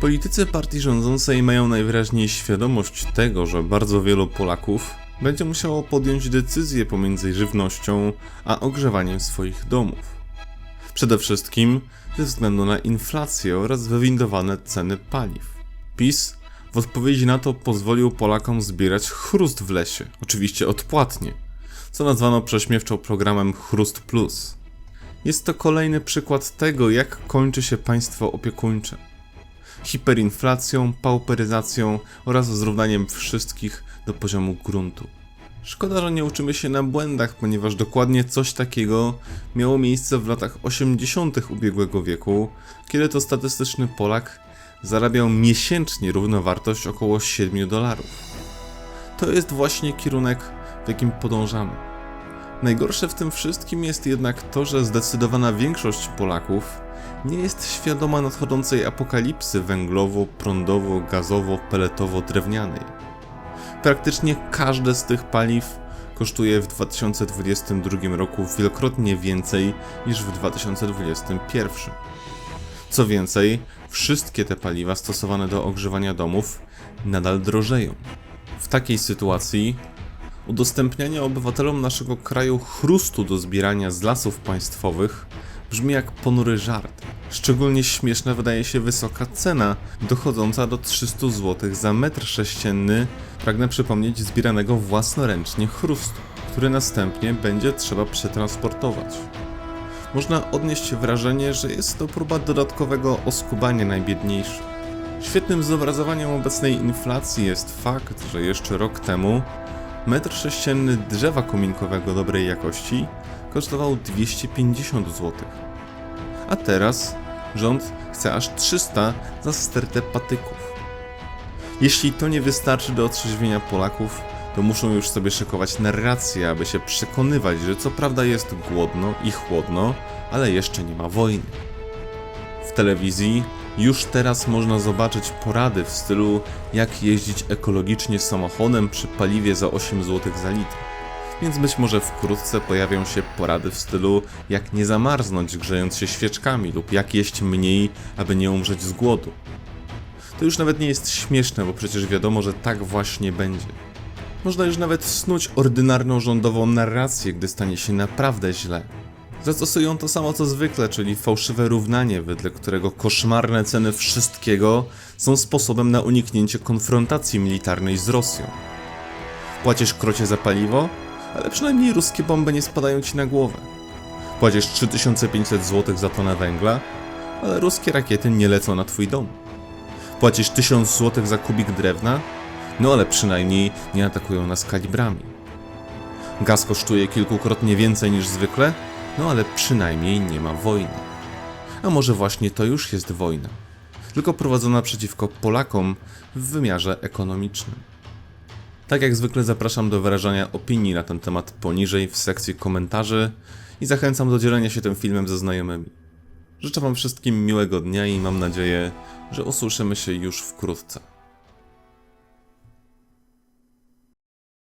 Politycy partii rządzącej mają najwyraźniej świadomość tego, że bardzo wielu Polaków będzie musiało podjąć decyzję pomiędzy żywnością a ogrzewaniem swoich domów. Przede wszystkim ze względu na inflację oraz wywindowane ceny paliw. PiS w odpowiedzi na to pozwolił Polakom zbierać chrust w lesie, oczywiście odpłatnie, co nazwano prześmiewczo programem Chrust Plus. Jest to kolejny przykład tego, jak kończy się państwo opiekuńcze. Hiperinflacją, pauperyzacją oraz zrównaniem wszystkich do poziomu gruntu. Szkoda, że nie uczymy się na błędach, ponieważ dokładnie coś takiego miało miejsce w latach 80. ubiegłego wieku, kiedy to statystyczny Polak zarabiał miesięcznie równowartość około 7 dolarów. To jest właśnie kierunek, w jakim podążamy. Najgorsze w tym wszystkim jest jednak to, że zdecydowana większość Polaków nie jest świadoma nadchodzącej apokalipsy węglowo-prądowo-gazowo-peletowo-drewnianej. Praktycznie każde z tych paliw kosztuje w 2022 roku wielokrotnie więcej niż w 2021. Co więcej, wszystkie te paliwa stosowane do ogrzewania domów nadal drożeją. W takiej sytuacji udostępnianie obywatelom naszego kraju chrustu do zbierania z lasów państwowych brzmi jak ponury żart. Szczególnie śmieszna wydaje się wysoka cena, dochodząca do 300 zł za metr sześcienny, pragnę przypomnieć, zbieranego własnoręcznie chrustu, który następnie będzie trzeba przetransportować. Można odnieść wrażenie, że jest to próba dodatkowego oskubania najbiedniejszych. Świetnym zobrazowaniem obecnej inflacji jest fakt, że jeszcze rok temu metr sześcienny drzewa kominkowego dobrej jakości kosztował 250 zł. A teraz rząd chce aż 300 za stertę patyków. Jeśli to nie wystarczy do otrzeźwienia Polaków, to muszą już sobie szykować narrację, aby się przekonywać, że co prawda jest głodno i chłodno, ale jeszcze nie ma wojny. W telewizji już teraz można zobaczyć porady w stylu jak jeździć ekologicznie samochodem przy paliwie za 8 zł za litr. Więc być może wkrótce pojawią się porady w stylu jak nie zamarznąć grzejąc się świeczkami lub jak jeść mniej, aby nie umrzeć z głodu. To już nawet nie jest śmieszne, bo przecież wiadomo, że tak właśnie będzie. Można już nawet snuć ordynarną rządową narrację, gdy stanie się naprawdę źle. Zastosują to samo co zwykle, czyli fałszywe równanie, wedle którego koszmarne ceny wszystkiego są sposobem na uniknięcie konfrontacji militarnej z Rosją. Płacisz krocie za paliwo, ale przynajmniej ruskie bomby nie spadają ci na głowę. Płacisz 3500 zł za tonę węgla, ale ruskie rakiety nie lecą na twój dom. Płacisz 1000 zł za kubik drewna, no ale przynajmniej nie atakują nas kalibrami. Gaz kosztuje kilkukrotnie więcej niż zwykle, no ale przynajmniej nie ma wojny. A może właśnie to już jest wojna, tylko prowadzona przeciwko Polakom w wymiarze ekonomicznym. Tak jak zwykle zapraszam do wyrażania opinii na ten temat poniżej w sekcji komentarzy i zachęcam do dzielenia się tym filmem ze znajomymi. Życzę Wam wszystkim miłego dnia i mam nadzieję, że usłyszymy się już wkrótce.